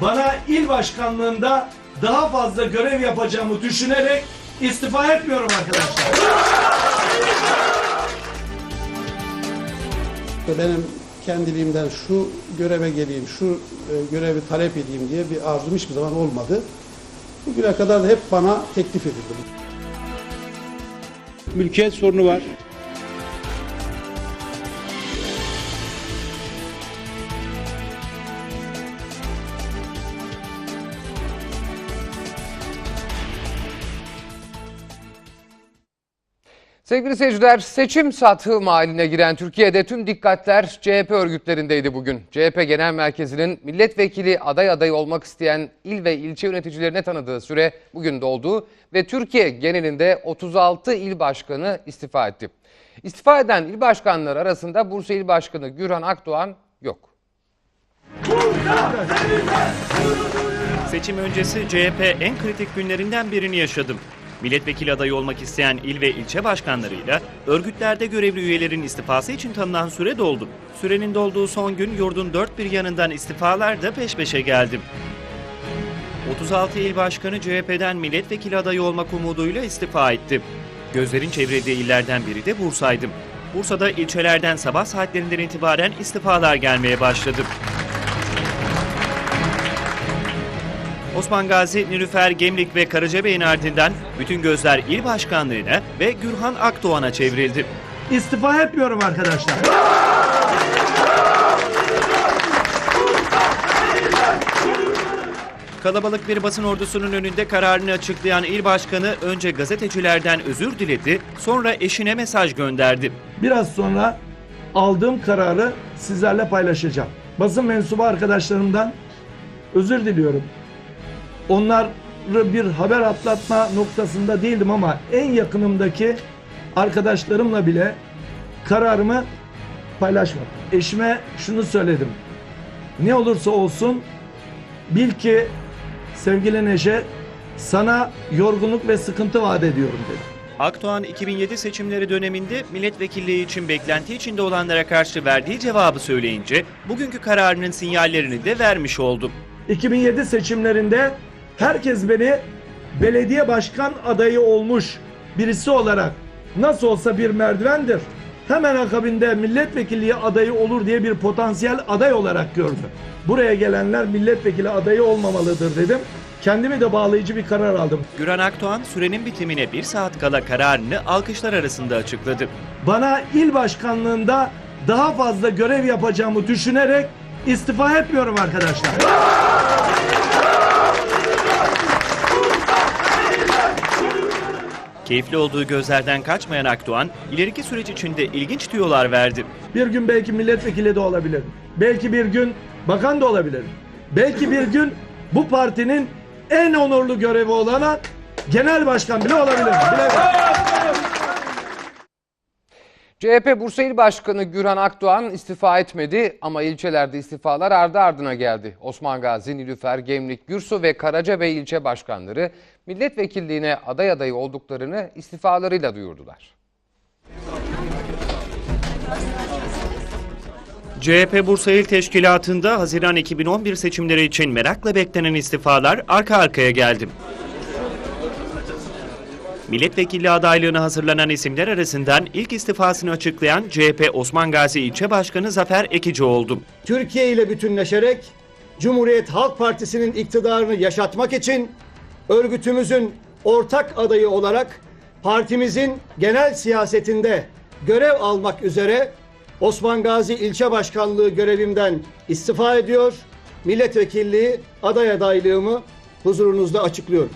bana il başkanlığında daha fazla görev yapacağımı düşünerek istifa etmiyorum arkadaşlar. Benim kendiliğimden şu göreve geleyim, şu e, görevi talep edeyim diye bir arzum hiçbir zaman olmadı. Bugüne kadar da hep bana teklif edildi. Mülkiyet sorunu var. Sevgili seyirciler, seçim satığım haline giren Türkiye'de tüm dikkatler CHP örgütlerindeydi bugün. CHP Genel Merkezi'nin milletvekili aday adayı olmak isteyen il ve ilçe yöneticilerine tanıdığı süre bugün doldu ve Türkiye genelinde 36 il başkanı istifa etti. İstifa eden il başkanları arasında Bursa İl Başkanı Gürhan Akdoğan yok. Seçim öncesi CHP en kritik günlerinden birini yaşadım. Milletvekili adayı olmak isteyen il ve ilçe başkanlarıyla örgütlerde görevli üyelerin istifası için tanınan süre doldu. Sürenin dolduğu son gün yurdun dört bir yanından istifalar da peş peşe geldi. 36 il başkanı CHP'den milletvekili adayı olmak umuduyla istifa etti. Gözlerin çevrildiği illerden biri de Bursa'ydı. Bursa'da ilçelerden sabah saatlerinden itibaren istifalar gelmeye başladı. Osman Gazi, Nilüfer, Gemlik ve Karacabey'in ardından bütün gözler il başkanlığına ve Gürhan Akdoğan'a çevrildi. İstifa etmiyorum arkadaşlar. Kalabalık bir basın ordusunun önünde kararını açıklayan il başkanı önce gazetecilerden özür diledi, sonra eşine mesaj gönderdi. Biraz sonra aldığım kararı sizlerle paylaşacağım. Basın mensubu arkadaşlarımdan özür diliyorum. Onları bir haber atlatma noktasında değildim ama en yakınımdaki arkadaşlarımla bile kararımı paylaşmadım. Eşime şunu söyledim. Ne olursa olsun bil ki sevgili Neşe sana yorgunluk ve sıkıntı vaat ediyorum dedim. Akdoğan 2007 seçimleri döneminde milletvekilliği için beklenti içinde olanlara karşı verdiği cevabı söyleyince bugünkü kararının sinyallerini de vermiş oldu. 2007 seçimlerinde herkes beni belediye başkan adayı olmuş birisi olarak nasıl olsa bir merdivendir. Hemen akabinde milletvekilliği adayı olur diye bir potansiyel aday olarak gördü. Buraya gelenler milletvekili adayı olmamalıdır dedim. Kendimi de bağlayıcı bir karar aldım. Güran Akdoğan sürenin bitimine bir saat kala kararını alkışlar arasında açıkladı. Bana il başkanlığında daha fazla görev yapacağımı düşünerek istifa etmiyorum arkadaşlar. Keyifli olduğu gözlerden kaçmayan Akdoğan, ileriki süreç içinde ilginç tüyolar verdi. Bir gün belki milletvekili de olabilirim. Belki bir gün bakan da olabilirim. Belki bir gün bu partinin en onurlu görevi olana genel başkan bile olabilirim. Bilemem. CHP Bursa İl Başkanı Gürhan Akdoğan istifa etmedi ama ilçelerde istifalar ardı ardına geldi. Osman Gazi, Nilüfer, Gemlik, Gürsu ve Karacabey ilçe başkanları milletvekilliğine aday adayı olduklarını istifalarıyla duyurdular. CHP Bursa İl Teşkilatı'nda Haziran 2011 seçimleri için merakla beklenen istifalar arka arkaya geldi. Milletvekili adaylığına hazırlanan isimler arasından ilk istifasını açıklayan CHP Osman Gazi İlçe Başkanı Zafer Ekici oldu. Türkiye ile bütünleşerek Cumhuriyet Halk Partisi'nin iktidarını yaşatmak için örgütümüzün ortak adayı olarak partimizin genel siyasetinde görev almak üzere Osman Gazi İlçe Başkanlığı görevimden istifa ediyor. Milletvekilliği aday adaylığımı huzurunuzda açıklıyorum.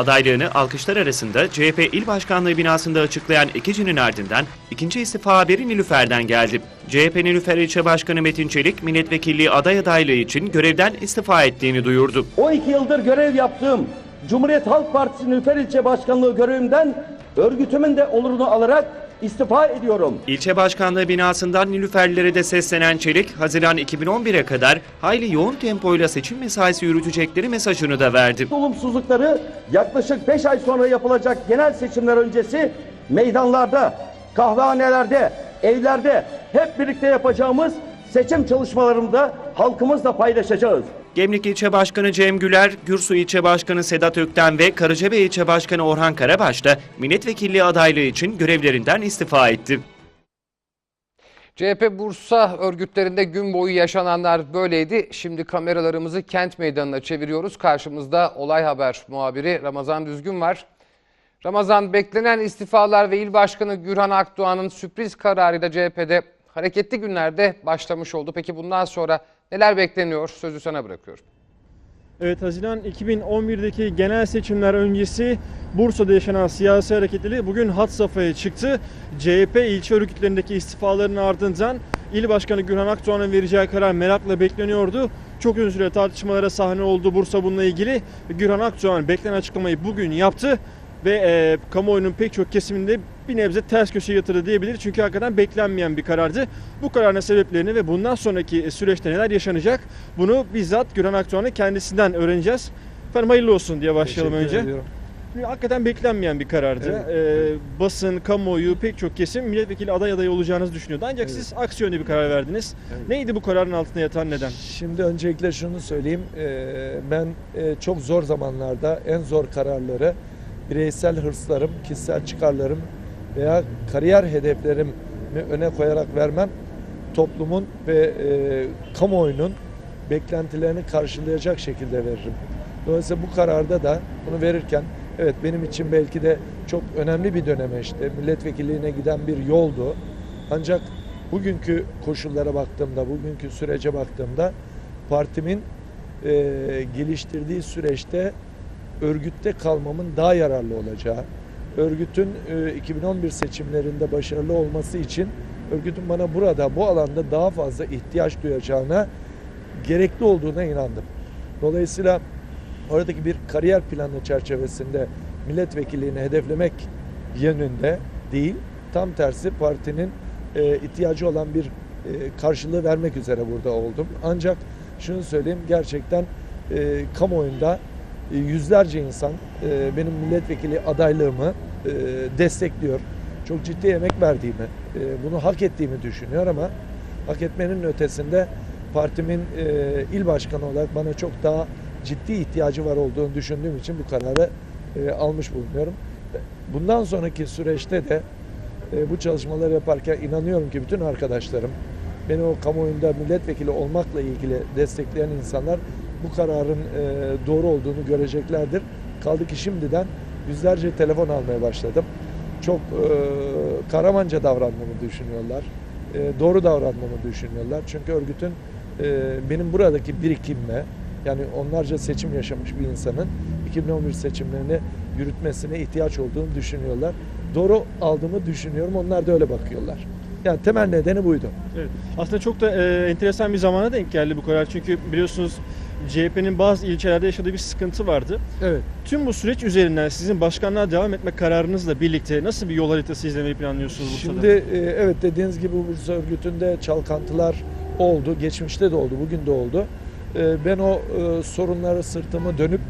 Adaylığını alkışlar arasında CHP İl Başkanlığı binasında açıklayan Ekici'nin ardından ikinci istifa haberi Nilüfer'den geldi. CHP Nilüfer İlçe Başkanı Metin Çelik milletvekilliği aday adaylığı için görevden istifa ettiğini duyurdu. 12 yıldır görev yaptığım Cumhuriyet Halk Partisi Nülfer İlçe Başkanlığı görevimden örgütümün de olurunu alarak istifa ediyorum. İlçe Başkanlığı binasından Nilüferlilere de seslenen Çelik, Haziran 2011'e kadar hayli yoğun tempoyla seçim mesaisi yürütecekleri mesajını da verdi. Olumsuzlukları yaklaşık 5 ay sonra yapılacak genel seçimler öncesi meydanlarda, kahvehanelerde, evlerde hep birlikte yapacağımız seçim çalışmalarımda halkımızla paylaşacağız. Gemlik İlçe Başkanı Cem Güler, Gürsu İlçe Başkanı Sedat Ökten ve Karacabey İlçe Başkanı Orhan Karabaş da milletvekilliği adaylığı için görevlerinden istifa etti. CHP Bursa örgütlerinde gün boyu yaşananlar böyleydi. Şimdi kameralarımızı kent meydanına çeviriyoruz. Karşımızda Olay Haber muhabiri Ramazan Düzgün var. Ramazan beklenen istifalar ve il başkanı Gürhan Akdoğan'ın sürpriz kararıyla CHP'de hareketli günlerde başlamış oldu. Peki bundan sonra neler bekleniyor? Sözü sana bırakıyorum. Evet Haziran 2011'deki genel seçimler öncesi Bursa'da yaşanan siyasi hareketleri bugün hat safhaya çıktı. CHP ilçe örgütlerindeki istifaların ardından İl Başkanı Gürhan Akdoğan'ın vereceği karar merakla bekleniyordu. Çok uzun süre tartışmalara sahne oldu Bursa bununla ilgili. Gürhan Akdoğan beklenen açıklamayı bugün yaptı ve e, kamuoyunun pek çok kesiminde bir nebze ters köşe yatırdı diyebilir. Çünkü hakikaten beklenmeyen bir karardı. Bu kararın sebeplerini ve bundan sonraki süreçte neler yaşanacak bunu bizzat Güran Akdoğan'ın kendisinden öğreneceğiz. Efendim hayırlı olsun diye başlayalım Teşekkür önce. ediyorum. Hakikaten beklenmeyen bir karardı. Ee, basın, kamuoyu, pek çok kesim milletvekili aday adayı olacağınızı düşünüyordu. Ancak siz aksi yönde bir karar verdiniz. Neydi bu kararın altında yatan neden? Şimdi öncelikle şunu söyleyeyim. Ee, Ben e, çok zor zamanlarda en zor kararları bireysel hırslarım, kişisel çıkarlarım veya kariyer hedeflerimi öne koyarak vermem. Toplumun ve e, kamuoyunun beklentilerini karşılayacak şekilde veririm. Dolayısıyla bu kararda da bunu verirken evet benim için belki de çok önemli bir dönemeçti. Milletvekilliğine giden bir yoldu. Ancak bugünkü koşullara baktığımda, bugünkü sürece baktığımda partimin e, geliştirdiği süreçte örgütte kalmamın daha yararlı olacağı, örgütün e, 2011 seçimlerinde başarılı olması için örgütün bana burada bu alanda daha fazla ihtiyaç duyacağına gerekli olduğuna inandım. Dolayısıyla oradaki bir kariyer planı çerçevesinde milletvekilliğini hedeflemek yönünde değil, tam tersi partinin e, ihtiyacı olan bir e, karşılığı vermek üzere burada oldum. Ancak şunu söyleyeyim gerçekten e, kamuoyunda e, yüzlerce insan e, benim milletvekili adaylığımı e, destekliyor. Çok ciddi emek verdiğimi, e, bunu hak ettiğimi düşünüyor ama hak etmenin ötesinde partimin e, il başkanı olarak bana çok daha ciddi ihtiyacı var olduğunu düşündüğüm için bu kararı e, almış bulunuyorum. Bundan sonraki süreçte de e, bu çalışmaları yaparken inanıyorum ki bütün arkadaşlarım beni o kamuoyunda milletvekili olmakla ilgili destekleyen insanlar bu kararın e, doğru olduğunu göreceklerdir. Kaldı ki şimdiden yüzlerce telefon almaya başladım. Çok e, kahramanca davrandığımı düşünüyorlar. E, doğru davrandığımı düşünüyorlar. Çünkü örgütün e, benim buradaki birikimle yani onlarca seçim yaşamış bir insanın 2011 seçimlerini yürütmesine ihtiyaç olduğunu düşünüyorlar. Doğru aldığımı düşünüyorum. Onlar da öyle bakıyorlar. Yani temel nedeni buydu. Evet. Aslında çok da e, enteresan bir zamana denk geldi bu karar. Çünkü biliyorsunuz CHP'nin bazı ilçelerde yaşadığı bir sıkıntı vardı. Evet. Tüm bu süreç üzerinden sizin başkanlığa devam etme kararınızla birlikte nasıl bir yol haritası izlemeyi planlıyorsunuz Bursa'da? Şimdi e, evet dediğiniz gibi Bursa örgütünde çalkantılar oldu. Geçmişte de oldu, bugün de oldu. E, Ben o e, sorunları sırtımı dönüp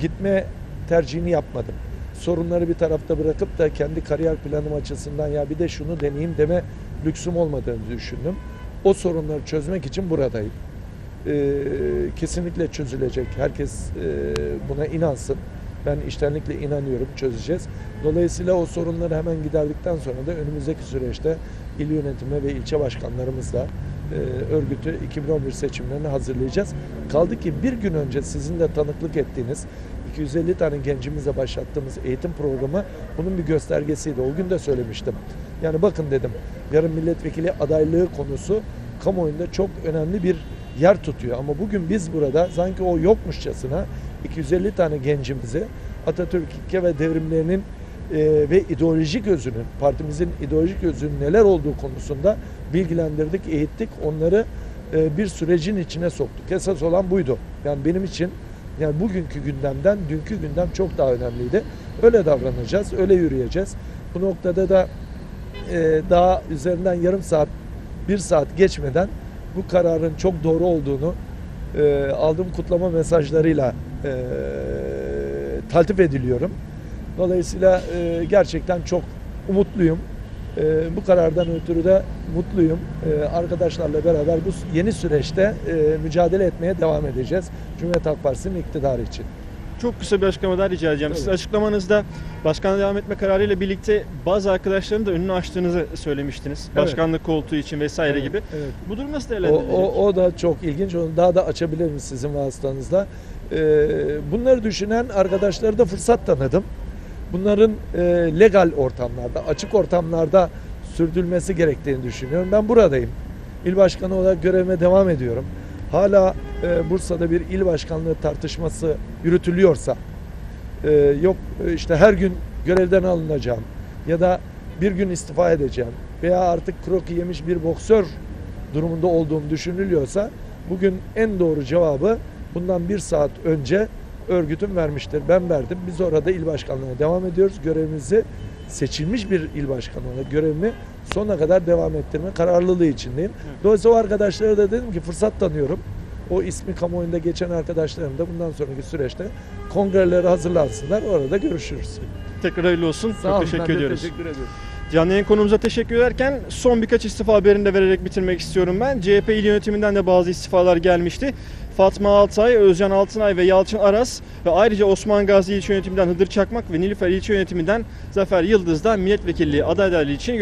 gitme tercihini yapmadım. Sorunları bir tarafta bırakıp da kendi kariyer planım açısından ya bir de şunu deneyeyim deme lüksüm olmadığını düşündüm. O sorunları çözmek için buradayım. E, kesinlikle çözülecek. Herkes e, buna inansın. Ben iştenlikle inanıyorum çözeceğiz. Dolayısıyla o sorunları hemen giderdikten sonra da önümüzdeki süreçte il yönetimi ve ilçe başkanlarımızla e, örgütü 2011 seçimlerini hazırlayacağız. Kaldı ki bir gün önce sizin de tanıklık ettiğiniz 250 tane gencimizle başlattığımız eğitim programı bunun bir göstergesiydi. O gün de söylemiştim. Yani bakın dedim yarın milletvekili adaylığı konusu kamuoyunda çok önemli bir yer tutuyor. Ama bugün biz burada sanki o yokmuşçasına 250 tane gencimizi Atatürk ilke ve devrimlerinin e, ve ideolojik özünün, partimizin ideolojik özünün neler olduğu konusunda bilgilendirdik, eğittik. Onları e, bir sürecin içine soktuk. Esas olan buydu. Yani benim için yani bugünkü gündemden dünkü gündem çok daha önemliydi. Öyle davranacağız, öyle yürüyeceğiz. Bu noktada da e, daha üzerinden yarım saat, bir saat geçmeden bu kararın çok doğru olduğunu e, aldığım kutlama mesajlarıyla e, taltif ediliyorum. Dolayısıyla e, gerçekten çok umutluyum. E, bu karardan ötürü de mutluyum. E, arkadaşlarla beraber bu yeni süreçte e, mücadele etmeye devam edeceğiz. Cumhuriyet Halk Partisi'nin iktidarı için. Çok kısa bir açıklama daha rica edeceğim. Siz açıklamanızda başkanlığa devam etme kararıyla birlikte bazı arkadaşların da önünü açtığınızı söylemiştiniz. Evet. Başkanlık koltuğu için vesaire Evet, gibi. evet. Bu durum nasıl O, değerlendirilecek? o, o da çok ilginç. Onu daha da açabilirim sizin vasıtanızda. Ee, bunları düşünen arkadaşlara da fırsat tanıdım. Bunların e, legal ortamlarda, açık ortamlarda sürdürülmesi gerektiğini düşünüyorum. Ben buradayım. İl başkanı olarak görevime devam ediyorum. Hala e, Bursa'da bir il başkanlığı tartışması yürütülüyorsa, e, yok e, işte her gün görevden alınacağım ya da bir gün istifa edeceğim veya artık kroki yemiş bir boksör durumunda olduğum düşünülüyorsa bugün en doğru cevabı bundan bir saat önce örgütüm vermiştir. Ben verdim. Biz orada il başkanlığına devam ediyoruz. Görevimizi seçilmiş bir il başkanı olarak görevimi sonuna kadar devam ettirme kararlılığı içindeyim. Dolayısıyla o arkadaşlara da dedim ki fırsat tanıyorum. O ismi kamuoyunda geçen arkadaşlarım da bundan sonraki süreçte kongreleri hazırlansınlar. Orada görüşürüz. Tekrar hayırlı olsun. Sağ Çok olun, teşekkür ben de ediyoruz. Teşekkür ediyorum. Canlı yayın konumuza teşekkür ederken son birkaç istifa haberini de vererek bitirmek istiyorum ben. CHP il yönetiminden de bazı istifalar gelmişti. Fatma Altay, Özcan Altınay ve Yalçın Aras ve ayrıca Osman Gazi ilçe yönetiminden Hıdır Çakmak ve Nilüfer ilçe yönetiminden Zafer Yıldız da milletvekilliği adaylığı için